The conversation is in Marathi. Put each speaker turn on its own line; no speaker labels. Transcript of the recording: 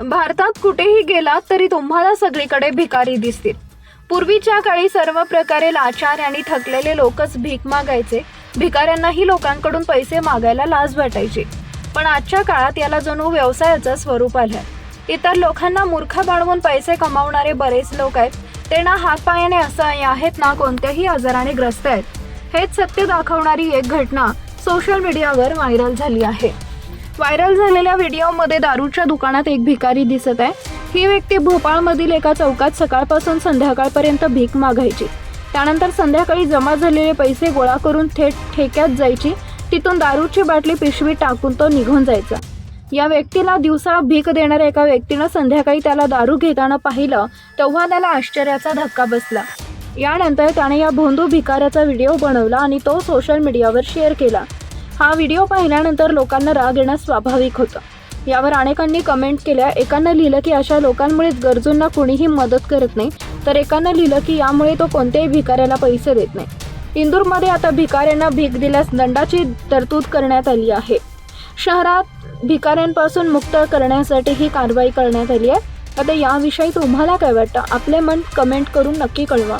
भारतात कुठेही गेलात तरी तुम्हाला सगळीकडे भिकारी दिसतील. पूर्वीच्या काळी सर्व प्रकारे लाचार आणि थकलेले लोकच भीक मागायचे. भिकाऱ्यांनाही लोकांकडून पैसे मागायला लाज वाटायची. पण आजच्या काळात याला जणू व्यवसायाचं स्वरूप आलं इतर लोकांना मूर्ख बनवून पैसे कमावणारे बरेच लोक आहेत. ते ना हातपायाने असहाय्य आहेत ना कोणत्याही आजाराने ग्रस्त आहेत. हेच सत्य दाखवणारी एक घटना सोशल मीडियावर व्हायरल झाली आहे. व्हायरल झालेल्या व्हिडिओमध्ये दारूच्या दुकानात एक भिकारी दिसत आहे. ही व्यक्ती भोपाळमधील एका चौकात सकाळपासून संध्याकाळपर्यंत भीक मागायची. त्यानंतर संध्याकाळी जमा झालेले पैसे गोळा करून थेट ठेक्यात जायची. तिथून दारूची बाटली पिशवी टाकून तो निघून जायचा. या व्यक्तीला दिवसा भीक देणाऱ्या एका व्यक्तीनं संध्याकाळी त्याला दारू घेताना पाहिलं तेव्हा त्याला आश्चर्याचा धक्का बसला. यानंतर त्याने या भोंदू भिकाऱ्याचा व्हिडिओ बनवला आणि तो सोशल मीडियावर शेअर केला. हा व्हिडिओ पाहिल्यानंतर लोकांना राग येणं स्वाभाविक होतं. यावर अनेकांनी कमेंट केल्या एकानं लिहिलं की अशा लोकांमुळेच गरजूंना कुणीही मदत करत नाही तर एकानं लिहिलं की यामुळे तो कोणत्याही भिकाऱ्याला पैसे देत नाही. इंदूरमध्ये आता भिकाऱ्यांना भीक दिल्यास दंडाची तरतूद करण्यात आली आहे. शहरात भिकाऱ्यांपासून मुक्त करण्यासाठी ही कारवाई करण्यात आली आहे. आता याविषयी तुम्हाला काय वाटतं? आपले मन कमेंट करून नक्की कळवा.